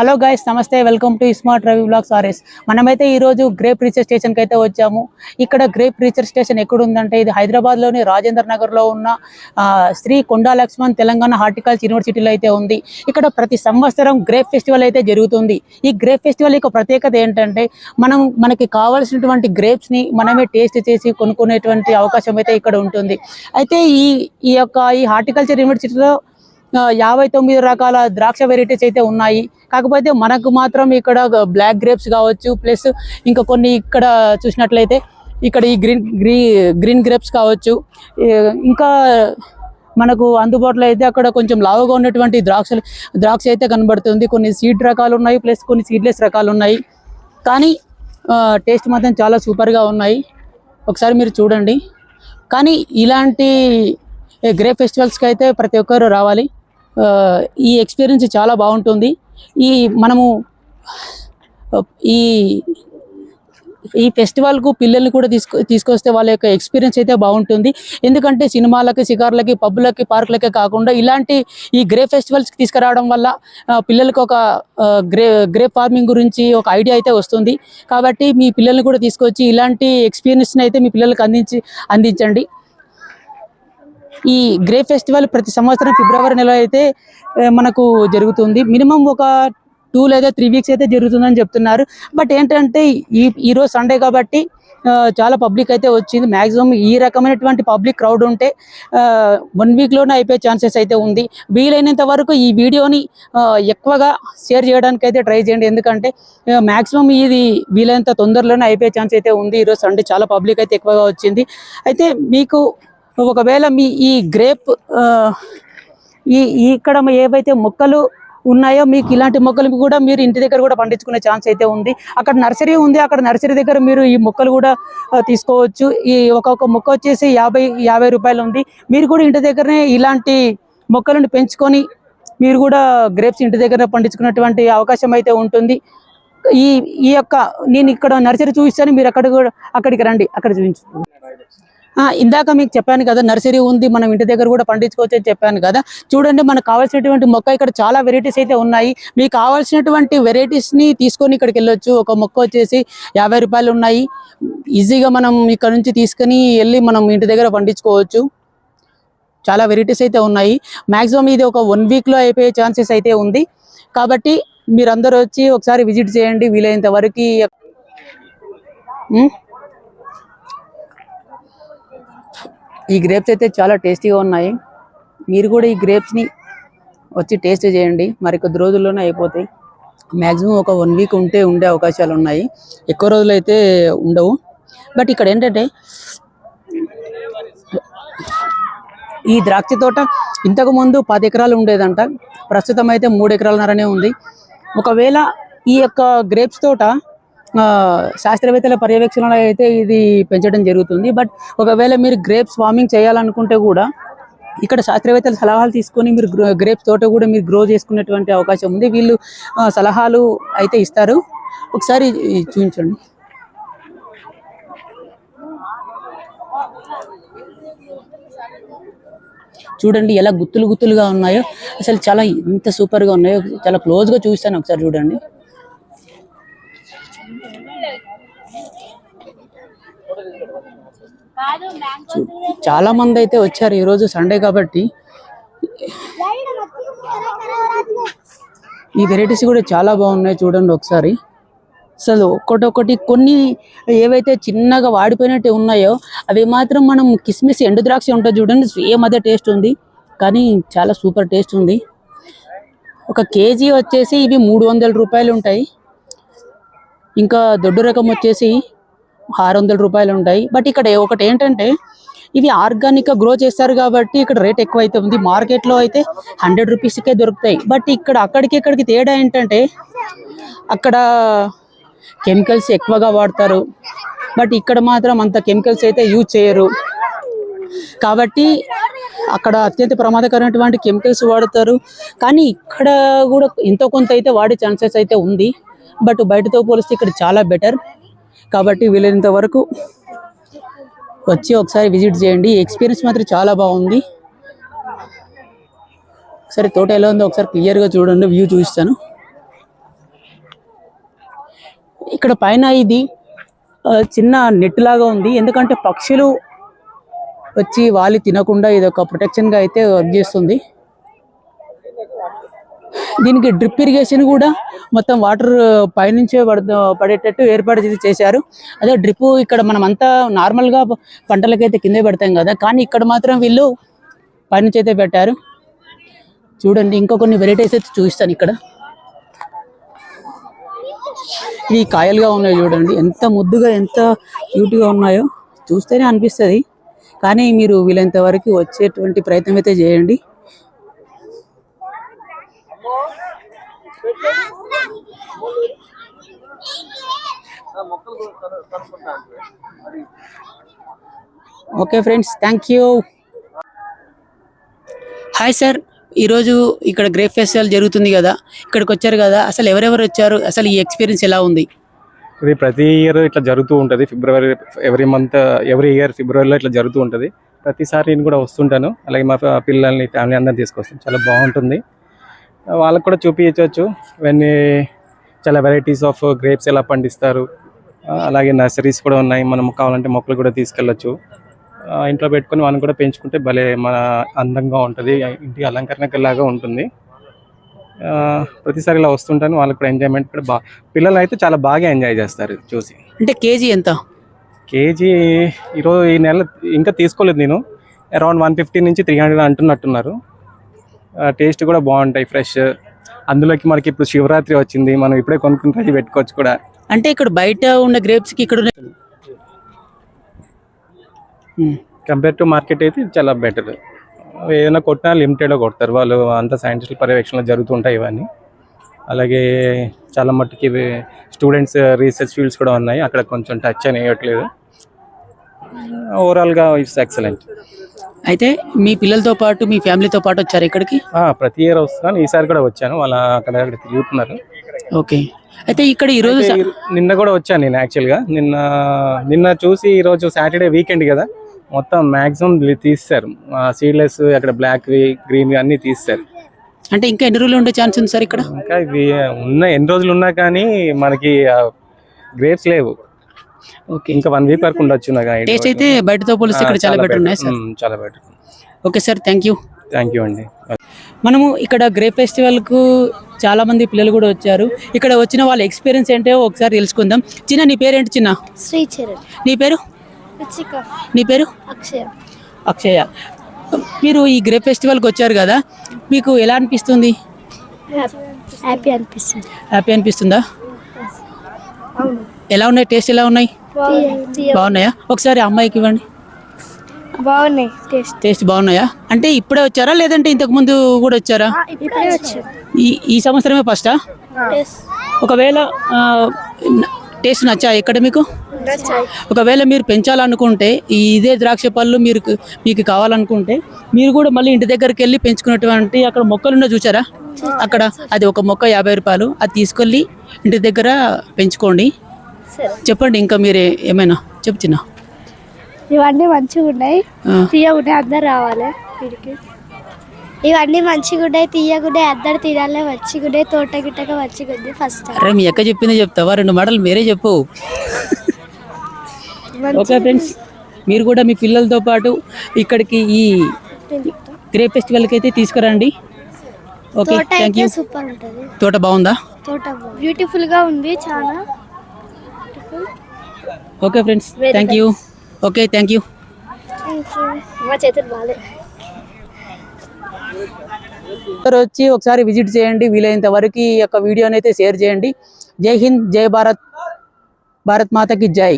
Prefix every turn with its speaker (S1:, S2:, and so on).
S1: Hello guys నమస్తే welcome to smart Ravi blogs RS మనమైతే ఈరోజు గ్రేప్ రీచర్ స్టేషన్కి అయితే వచ్చాము. ఇక్కడ గ్రేప్ రీచర్ స్టేషన్ ఎక్కడుందంటే ఇది హైదరాబాద్లోని రాజేంద్ర నగర్లో ఉన్న ఆ, శ్రీ కొండా లక్ష్మణ్ తెలంగాణ హార్టికల్చర్ యూనివర్సిటీలో అయితే ఉంది. ఇక్కడ ప్రతి సంవత్సరం గ్రేప్ ఫెస్టివల్ అయితే జరుగుతుంది. ఈ గ్రేప్ ఫెస్టివల్ యొక్క ప్రత్యేకత ఏంటంటే మనం మనకి కావాల్సినటువంటి గ్రేప్స్ని మనమే టేస్ట్ చేసి కొనుక్కునేటువంటి అవకాశం అయితే ఇక్కడ ఉంటుంది. అయితే ఈ ఈ యొక్క ఈ హార్టికల్చర్ యూనివర్సిటీలో యాభై తొమ్మిది రకాల ద్రాక్ష వెరైటీస్ అయితే ఉన్నాయి. కాకపోతే మనకు మాత్రం ఇక్కడ బ్లాక్ గ్రేప్స్ కావచ్చు ప్లస్ ఇంకా కొన్ని ఇక్కడ చూసినట్లయితే ఇక్కడ ఈ గ్రీన్ గ్రీ గ్రీన్ గ్రేప్స్ కావచ్చు. ఇంకా మనకు అందుబాటులో అయితే అక్కడ కొంచెం లావుగా ఉన్నటువంటి ద్రాక్షలు ద్రాక్ష అయితే కనబడుతుంది. కొన్ని సీడ్ రకాలు ఉన్నాయి ప్లస్ కొన్ని సీడ్లెస్ రకాలు ఉన్నాయి. కానీ టేస్ట్ మాత్రం చాలా సూపర్గా ఉన్నాయి. ఒకసారి మీరు చూడండి. కానీ ఇలాంటి గ్రేప్ ఫెస్టివల్స్కి అయితే ప్రతి ఒక్కరు రావాలి. ఈ ఎక్స్పీరియన్స్ చాలా బాగుంటుంది. ఈ మనము ఈ ఈ ఫెస్టివల్కు పిల్లల్ని కూడా తీసుకు తీసుకొస్తే వాళ్ళ యొక్క ఎక్స్పీరియన్స్ అయితే బాగుంటుంది. ఎందుకంటే సినిమాలకి షికార్లకి పబ్బులకి పార్కులకే కాకుండా ఇలాంటి ఈ గ్రే ఫెస్టివల్స్కి తీసుకురావడం వల్ల పిల్లలకు ఒక గ్రే గ్రే ఫార్మింగ్ గురించి ఒక ఐడియా అయితే వస్తుంది. కాబట్టి మీ పిల్లల్ని కూడా తీసుకొచ్చి ఇలాంటి ఎక్స్పీరియన్స్ని అయితే మీ పిల్లలకు అందించి అందించండి. ఈ గ్రే ఫెస్టివల్ ప్రతి సంవత్సరం ఫిబ్రవరి నెల అయితే మనకు జరుగుతుంది. మినిమం ఒక టూ లేదా త్రీ వీక్స్ అయితే జరుగుతుందని చెప్తున్నారు. బట్ ఏంటంటే ఈ ఈరోజు సండే కాబట్టి చాలా పబ్లిక్ అయితే వచ్చింది. మ్యాక్సిమం ఈ రకమైనటువంటి పబ్లిక్ క్రౌడ్ ఉంటే వన్ వీక్లోనే అయిపోయే ఛాన్సెస్ అయితే ఉంది. వీలైనంత వరకు ఈ వీడియోని ఎక్కువగా షేర్ చేయడానికి అయితే ట్రై చేయండి. ఎందుకంటే మ్యాక్సిమం ఇది వీలైనంత తొందరలోనే అయిపోయే ఛాన్స్ అయితే ఉంది. ఈరోజు సండే చాలా పబ్లిక్ అయితే ఎక్కువగా వచ్చింది. అయితే మీకు ఒకవేళ మీ ఈ గ్రేప్ ఆ, ఈ ఇక్కడ ఏవైతే మొక్కలు ఉన్నాయో మీకు ఇలాంటి మొక్కలు కూడా మీరు ఇంటి దగ్గర కూడా పండించుకునే ఛాన్స్ అయితే ఉంది. అక్కడ నర్సరీ ఉంది. అక్కడ నర్సరీ దగ్గర మీరు ఈ మొక్కలు కూడా తీసుకోవచ్చు. ఈ ఒక్కొక్క మొక్క వచ్చేసి యాభై యాభై రూపాయలు ఉంది. మీరు కూడా ఇంటి దగ్గరనే ఇలాంటి మొక్కలను పెంచుకొని మీరు కూడా గ్రేప్స్ ఇంటి దగ్గర పండించుకున్నటువంటి అవకాశం అయితే ఉంటుంది. ఈ ఈ యొక్క నేను ఇక్కడ నర్సరీ చూపిస్తాను. మీరు అక్కడ కూడా అక్కడికి రండి. అక్కడ చూపించుకోండి ఇందాక మీకు చెప్పాను కదా నర్సరీ ఉంది మనం ఇంటి దగ్గర కూడా పండించుకోవచ్చు అని చెప్పాను కదా. చూడండి మనకు కావాల్సినటువంటి మొక్క ఇక్కడ చాలా వెరైటీస్ అయితే ఉన్నాయి. మీకు కావాల్సినటువంటి వెరైటీస్ని ని తీసుకొని ఇక్కడికి వెళ్ళొచ్చు. ఒక మొక్క వచ్చేసి యాభై రూపాయలు ఉన్నాయి. ఈజీగా మనం ఇక్కడ నుంచి తీసుకొని వెళ్ళి మనం ఇంటి దగ్గర పండించుకోవచ్చు. చాలా వెరైటీస్ అయితే ఉన్నాయి. మాక్సిమం ఇది ఒక వన్ వీక్లో అయిపోయే ఛాన్సెస్ అయితే ఉంది. కాబట్టి మీరందరూ వచ్చి ఒకసారి విజిట్ చేయండి వీలైనంత వరకు. ఈ గ్రేప్స్ అయితే చాలా టేస్టీగా ఉన్నాయి. మీరు కూడా ఈ గ్రేప్స్ని వచ్చి టేస్ట్ చేయండి. మరి కొద్ది రోజుల్లోనే అయిపోతాయి. మ్యాక్సిమం ఒక వన్ వీక్ ఉంటే ఉండే అవకాశాలు ఉన్నాయి. ఎక్కువ రోజులు అయితే ఉండవు. బట్ ఇక్కడ ఏంటంటే ఈ ద్రాక్ష తోట ఇంతకు ముందు పది ఎకరాలు ఉండేదంట. ప్రస్తుతం అయితే మూడు ఎకరాలన్నరనే ఉంది. ఒకవేళ ఈ యొక్క గ్రేప్స్ తోట శాస్త్రవేత్తల పర్యవేక్షణలో అయితే ఇది పెంచడం జరుగుతుంది. బట్ ఒకవేళ మీరు గ్రేప్స్ ఫార్మింగ్ చేయాలనుకుంటే కూడా ఇక్కడ శాస్త్రవేత్తల సలహాలు తీసుకొని మీరు గ్రేప్స్ తోట కూడా మీరు గ్రో చేసుకునేటువంటి అవకాశం ఉంది. వీళ్ళు సలహాలు అయితే ఇస్తారు. ఒకసారి చూపించండి. చూడండి ఎలా గుత్తులు గుత్తులుగా ఉన్నాయో. అసలు చాలా ఎంత సూపర్గా ఉన్నాయో. చాలా క్లోజ్గా చూస్తాను ఒకసారి చూడండి. చాలా మంది అయితే వచ్చారు ఈరోజు సండే కాబట్టి. ఈ వెరైటీస్ కూడా చాలా బాగున్నాయి చూడండి ఒకసారి. అసలు ఒక్కొక్కటి కొన్ని ఏవైతే చిన్నగా వాడిపోయినట్టు ఉన్నాయో అవి మాత్రం మనం కిస్మిస్ ఎండు ద్రాక్ష ఉంటుంది చూడండి సేమ్ అదే టేస్ట్ ఉంది. కానీ చాలా సూపర్ టేస్ట్ ఉంది. ఒక కేజీ వచ్చేసి ఇవి మూడు వందల రూపాయలు ఉంటాయి. ఇంకా దొడ్డు రకం వచ్చేసి ఆరు వందల రూపాయలు ఉంటాయి. బట్ ఇక్కడ ఒకటి ఏంటంటే ఇవి ఆర్గానిక్గా గ్రో చేస్తారు కాబట్టి ఇక్కడ రేట్ ఎక్కువ అయితే ఉంది మార్కెట్లో అయితే హండ్రెడ్ రూపీస్కే దొరుకుతాయి. బట్ ఇక్కడ అక్కడికి ఇక్కడికి తేడా ఏంటంటే అక్కడ కెమికల్స్ ఎక్కువగా వాడతారు. బట్ ఇక్కడ మాత్రం అంత కెమికల్స్ అయితే యూజ్ చేయరు. కాబట్టి అక్కడ అత్యంత ప్రమాదకరమైనటువంటి కెమికల్స్ వాడతారు. కానీ ఇక్కడ కూడా ఎంతో కొంత అయితే వాడే ఛాన్సెస్ అయితే ఉంది. బట్ బయటతో పోలిస్తే ఇక్కడ చాలా బెటర్ కాబట్టి వీలైనంత వరకు వచ్చి ఒకసారి విజిట్ చేయండి. ఎక్స్పీరియన్స్ మాత్రం చాలా బాగుంది. ఒకసారి తోట ఎలా ఉందో ఒకసారి క్లియర్గా చూడండి వ్యూ చూపిస్తాను. ఇక్కడ పైన ఇది చిన్న నెట్ లాగా ఉంది. ఎందుకంటే పక్షులు వచ్చి వాలి తినకుండా ఇది ఒక ప్రొటెక్షన్గా అయితే వర్క్ చేస్తుంది. దీనికి డ్రిప్ ఇరిగేషన్ కూడా మొత్తం వాటర్ పైనుంచే పడ పడేటట్టు ఏర్పాటు చేసి చేశారు. అదే డ్రిప్ ఇక్కడ మనం అంతా నార్మల్గా పంటలకైతే కిందే పెడతాం కదా కానీ ఇక్కడ మాత్రం వీళ్ళు పైనుంచి అయితే పెట్టారు. చూడండి ఇంకా కొన్ని వెరైటీస్ అయితే చూపిస్తాను ఇక్కడ. ఇవి కాయలుగా ఉన్నాయి చూడండి ఎంత ముద్దుగా ఎంత క్యూట్గా ఉన్నాయో చూస్తేనే అనిపిస్తుంది. కానీ మీరు వీలైనంత వరకు వచ్చేటువంటి ప్రయత్నం అయితే చేయండి. Okay friends thank you. Hi sir ఈరోజు ఇక్కడ గ్రేప్ ఫెస్టివల్ జరుగుతుంది కదా ఇక్కడికి వచ్చారు కదా అసలు ఎవరెవరు వచ్చారు అసలు ఈ ఎక్స్పీరియన్స్ ఎలా ఉంది?
S2: ఇది ప్రతి ఇయర్ ఇట్లా జరుగుతూ ఉంటుంది February every month every year ఫిబ్రవరిలో ఇట్లా జరుగుతూ ఉంటుంది. ప్రతిసారి నేను కూడా వస్తుంటాను అలాగే మా పిల్లల్ని ఫ్యామిలీ అందరిని తీసుకొస్తాను చాలా బాగుంటుంది. వాళ్ళకు కూడా చూపించవచ్చు ఇవన్నీ చాలా వెరైటీస్ ఆఫ్ గ్రేప్స్ ఎలా పండిస్తారు. అలాగే నర్సరీస్ కూడా ఉన్నాయి. మనం కావాలంటే మొక్కలు కూడా తీసుకెళ్ళచ్చు. ఇంట్లో పెట్టుకొని వాళ్ళని కూడా పెంచుకుంటే భలే మన అందంగా ఉంటుంది. ఇంటి అలంకరణలాగా ఉంటుంది. ప్రతిసారి ఇలా వస్తుంటాను. వాళ్ళకి కూడా ఎంజాయ్మెంట్ కూడా బాగా పిల్లలు అయితే చాలా బాగా ఎంజాయ్ చేస్తారు చూసి.
S1: అంటే కేజీ ఎంత?
S2: కేజీ ఈరోజు ఈ నెల ఇంకా తీసుకోలేదు నేను. అరౌండ్ వన్ ఫిఫ్టీ నుంచి త్రీ హండ్రెడ్ అంటున్నట్టున్నారు. టేస్ట్ కూడా బాగుంటాయి. ఫ్రెష్ అందులోకి మనకి ఇప్పుడు శివరాత్రి వచ్చింది మనం ఇప్పుడే కొనుక్కుని రెడీ పెట్టుకోవచ్చు కూడా.
S1: అంటే ఇక్కడ బయట ఉన్న గ్రేప్స్కి ఇక్కడ
S2: కంపేర్ టు మార్కెట్ అయితే చాలా బెటర్ ఏదైనా కొట్టినా లిమిటెడ్గా కొడతారు. వాళ్ళు అంత సైంటిఫిక్ పర్యవేక్షణలో జరుగుతుంటాయి ఇవన్నీ. అలాగే చాలా మట్టుకి స్టూడెంట్స్ రీసెర్చ్ ఫీల్డ్స్ కూడా ఉన్నాయి. అక్కడ కొంచెం టచ్ అని వేయట్లేదు ఓవరాల్గా ఇట్స్ ఎక్సలెంట్
S1: అయితే మీ పిల్లలతో పాటు మీ ఫ్యామిలీతో పాటు వచ్చారు ఇక్కడికి?
S2: ప్రతి ఇయర్ వస్తున్నాను. ఈసారి కూడా వచ్చాను. వాళ్ళ అక్కడ అక్కడ తిరుగుతున్నారు.
S1: ఓకే. అయితే ఇక్కడ
S2: ఈ- నిన్న కూడా వచ్చాను నేను యాక్చువల్గా నిన్న నిన్న చూసి ఈరోజు సాటర్డే వీకెండ్ కదా. మొత్తం మ్యాక్సిమం తీస్తారు. సీడ్లెస్ అక్కడ బ్లాక్ గ్రీన్ అన్ని తీస్తారు.
S1: అంటే ఇంకా ఎన్ని రోజులు ఉండే ఛాన్స్ ఉంది సార్ ఇక్కడ?
S2: ఇంకా ఇవి ఉన్న ఎన్ని రోజులు ఉన్నా కానీ మనకి గ్రేప్స్ లేవు.
S1: ఓకే.
S2: ఇంకా వన్ వీక్ వరకు ఉండొచ్చు.
S1: టేస్ట్ అయితే బయటతో పోలిస్తే ఇక్కడ చాలా బెటర్ ఉన్నాయి సార్.
S2: చాలా better
S1: okay sir thank you
S2: thank you అండి.
S1: మనము ఇక్కడ గ్రేప్ ఫెస్టివల్కు చాలా మంది పిల్లలు కూడా వచ్చారు. ఇక్కడ వచ్చిన వాళ్ళ ఎక్స్పీరియన్స్ ఏంటో ఒకసారి తెలుసుకుందాం. చిన్న నీ పేరేంటి చిన్న?
S3: శ్రీచరణ్
S1: నీ పేరు? నీ పేరు?
S3: అక్షయ.
S1: అక్షయ. మీరు ఈ గ్రేప్ ఫెస్టివల్కి వచ్చారు కదా మీకు ఎలా అనిపిస్తుంది?
S3: హ్యాపీ అనిపిస్తుంది.
S1: హ్యాపీ అనిపిస్తుందా?
S3: అవును.
S1: ఎలా ఉన్నాయి? టేస్ట్ ఎలా ఉన్నాయి? బాగున్నాయా. ఒకసారి అమ్మాయికి ఇవ్వండి.
S3: బాగున్నాయి. టేస్ట్
S1: టేస్ట్ బాగున్నాయా? అంటే ఇప్పుడే వచ్చారా? లేదంటే ఇంతకు ముందు కూడా వచ్చారా? ఈ ఈ సంవత్సరమే ఫస్టా ఒకవేళ టేస్ట్ నచ్చా ఎక్కడ మీకు? ఒకవేళ మీరు పెంచాలనుకుంటే ఈ ఇదే ద్రాక్ష పళ్ళు మీరు మీకు కావాలనుకుంటే మీరు కూడా మళ్ళీ ఇంటి దగ్గరికి వెళ్ళి పెంచుకున్నటువంటి అక్కడ మొక్కలున్న చూసారా? అక్కడ అది ఒక మొక్క యాభై రూపాయలు. అది తీసుకెళ్ళి ఇంటి దగ్గర పెంచుకోండి. చెప్పండి ఇంకా మీరు ఏమైనా చెప్పు చిన్న
S3: ఇవన్నీ మంచిగా ఉన్నాయి.
S1: ఆ,
S3: తీయగుండే అందరు రావాలి వీడికి. ఇవన్నీ మంచిగా ఉన్నాయి తీయగుండే అందరు తినాలి మంచిగుండే తోట గిట్టగా మంచిగుంది ఫస్ట్
S1: అరే మీ ఎక్క చెప్పిందే చెప్తావా? రెండు మాటలు మీరే చెప్పు. ఓకే ఫ్రెండ్స్ మీరు కూడా మీ పిల్లలతో పాటు ఇక్కడికి ఈ గ్రేప్ ఫెస్టివల్కి అయితే తీసుకురండి. ఓకే థ్యాంక్ యూ
S3: సూపర్ ఉంటుంది.
S1: తోట బాగుందా?
S3: తోట బ్యూటిఫుల్గా ఉంది చాలా.
S1: Okay friends thank you okay thank you
S3: మా చేతులు బాగాలే
S1: ఒకసారి వచ్చి ఒకసారి విజిట్ చేయండి వీలైనంత వరకు ఈ యొక్క వీడియోని అయితే షేర్ చేయండి. జై హింద్ జై భారత్. భారత్ మాతకి జై.